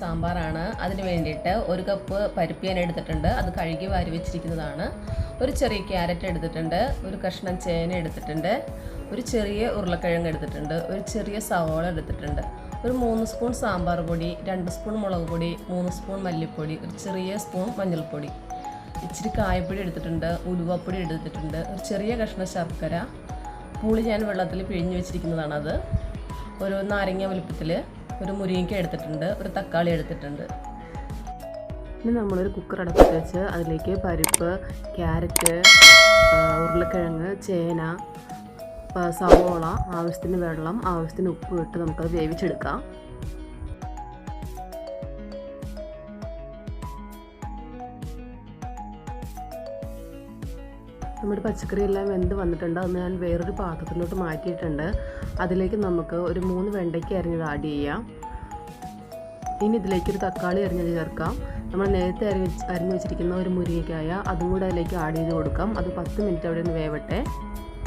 സാമ്പാറാണ്. അതിന് വേണ്ടിയിട്ട് ഒരു കപ്പ് പരിപ്പ് ഞാൻ എടുത്തിട്ടുണ്ട്. അത് കഴുകി വാരി വെച്ചിരിക്കുന്നതാണ്. ഒരു ചെറിയ ക്യാരറ്റ് എടുത്തിട്ടുണ്ട്. ഒരു കഷ്ണം ചേന എടുത്തിട്ടുണ്ട്. ഒരു ചെറിയ ഉരുളക്കിഴങ്ങ് എടുത്തിട്ടുണ്ട്. ഒരു ചെറിയ സവോള എടുത്തിട്ടുണ്ട്. ഒരു മൂന്ന് സ്പൂൺ സാമ്പാർ പൊടി രണ്ട് സ്പൂൺ മുളക് പൊടി മൂന്ന് സ്പൂൺ മല്ലിപ്പൊടി ഒരു ചെറിയ സ്പൂൺ മഞ്ഞൾപ്പൊടി. ഇച്ചിരി കായപ്പൊടി എടുത്തിട്ടുണ്ട് ഉലുവപ്പൊടി എടുത്തിട്ടുണ്ട് ഒരു ചെറിയ കഷ്ണം ശർക്കര പുളി ഞാൻ വെള്ളത്തിൽ പിഴിഞ്ഞ് വെച്ചിരിക്കുന്നതാണത്. ഒരു നാരങ്ങ വലുപ്പത്തിൽ ഒരു മുരിങ്ങയ്ക്ക എടുത്തിട്ടുണ്ട് ഒരു തക്കാളി എടുത്തിട്ടുണ്ട്. ഇനി നമ്മളൊരു കുക്കർ അടുപ്പത്ത് വെച്ച് അതിലേക്ക് പരിപ്പ് ക്യാരറ്റ് ഉരുളക്കിഴങ്ങ് ചേന സവോള ആവശ്യത്തിന് വെള്ളം ആവശ്യത്തിന് ഉപ്പ് ഇട്ട് നമുക്കത് വേവിച്ചെടുക്കാം. നമ്മുടെ പച്ചക്കറി എല്ലാം വെന്ത് വന്നിട്ടുണ്ട്. അത് ഞാൻ വേറൊരു പാത്രത്തിലോട്ട് മാറ്റിയിട്ടുണ്ട്. അതിലേക്ക് നമുക്ക് ഒരു മൂന്ന് വെണ്ടയ്ക്ക് അരിഞ്ഞത് ആഡ് ചെയ്യാം. ഇനി ഇതിലേക്ക് ഒരു തക്കാളി അരിഞ്ഞത് ചേർക്കാം. നമ്മൾ നേരത്തെ അരി അരിഞ്ഞു അരിഞ്ഞ് വെച്ചിരിക്കുന്ന ഒരു മുരിങ്ങയ്ക്കായ അതും കൂടെ അതിലേക്ക് ആഡ് ചെയ്ത് കൊടുക്കാം. അത് പത്ത് മിനിറ്റ് അവിടെ നിന്ന് വേവട്ടെ.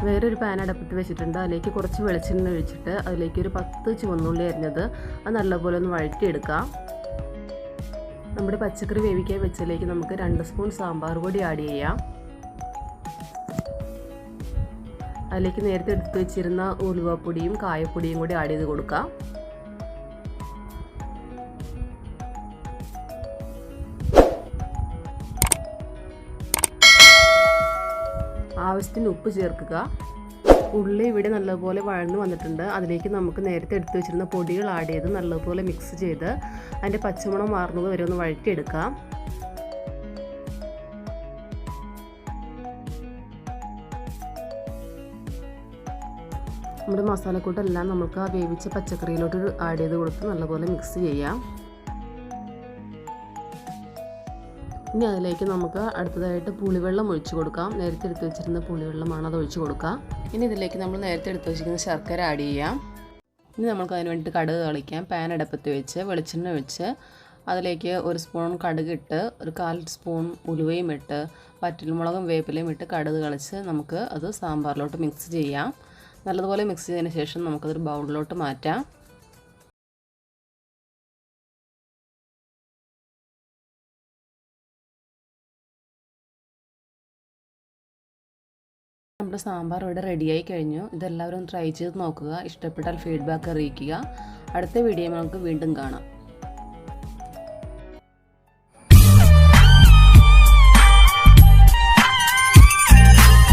വേറൊരു പാൻ അടപ്പത്ത് വെച്ചിട്ടുണ്ട്. അതിലേക്ക് കുറച്ച് വെളിച്ചെണ്ണ ഒഴിച്ചിട്ട് അതിലേക്ക് ഒരു പത്ത് ചുവന്നുള്ളി അരിഞ്ഞത് അത് നല്ലപോലെ ഒന്ന് വഴറ്റിയെടുക്കാം. നമ്മുടെ പച്ചക്കറി വേവിക്കാൻ വെച്ചതിലേക്ക് നമുക്ക് രണ്ട് സ്പൂൺ സാമ്പാർ പൊടി ആഡ് ചെയ്യാം. അതിലേക്ക് നേരത്തെ എടുത്തു വെച്ചിരുന്ന ഉലുവപ്പൊടിയും കായപ്പൊടിയും കൂടി ആഡ് ചെയ്ത് കൊടുക്കാം. ആവശ്യത്തിന് ഉപ്പ് ചേർക്കുക. ഉള്ളി ഇവിടെ നല്ലപോലെ വഴന്നു വന്നിട്ടുണ്ട്. അതിലേക്ക് നമുക്ക് നേരത്തെ എടുത്തു വെച്ചിരുന്ന പൊടികൾ ആഡ് ചെയ്ത് നല്ലപോലെ മിക്സ് ചെയ്ത് അതിന്റെ പച്ചമണം മാറുന്നത് വരെ ഒന്ന് വഴറ്റിയെടുക്കാം. നമ്മുടെ മസാലക്കൂട്ടെല്ലാം നമുക്ക് ആ വേവിച്ച പച്ചക്കറിയിലോട്ട് ആഡ് ചെയ്ത് കൊടുത്ത് നല്ലപോലെ മിക്സ് ചെയ്യാം. ഇനി അതിലേക്ക് നമുക്ക് അടുത്തതായിട്ട് പുളിവെള്ളം ഒഴിച്ചു കൊടുക്കാം. നേരത്തെ എടുത്ത് വെച്ചിരുന്ന പുളിവെള്ളമാണ് അത് ഒഴിച്ചു കൊടുക്കുക ഇനി ഇതിലേക്ക് നമ്മൾ നേരത്തെ എടുത്ത് വെച്ചിരിക്കുന്ന ശർക്കര ആഡ് ചെയ്യാം. ഇനി നമുക്ക് അതിന് വേണ്ടിയിട്ട് കടുക് കളിക്കാം പാൻ അടുപ്പത്ത് വെച്ച് വെളിച്ചെണ്ണ ഒഴിച്ച് അതിലേക്ക് ഒരു സ്പൂൺ കടുക് ഇട്ട് ഒരു കാൽ സ്പൂൺ ഉലുവയും ഇട്ട് വറ്റൽമുളകും വേപ്പിലയും ഇട്ട് കടുക് കളിച്ച് നമുക്ക് അത് സാമ്പാറിലോട്ട് മിക്സ് ചെയ്യാം. നല്ലതുപോലെ മിക്സ് ചെയ്തതിന് ശേഷം നമുക്കതൊരു ബൗളിലോട്ട് മാറ്റാം. നമ്മുടെ സാമ്പാർ ഇവിടെ റെഡിയായി കഴിഞ്ഞു. ഇതെല്ലാവരും ട്രൈ ചെയ്ത് നോക്കുക. ഇഷ്ടപ്പെട്ടാൽ ഫീഡ്ബാക്ക് അറിയിക്കുക. അടുത്ത വീഡിയോ നമുക്ക് വീണ്ടും കാണാം.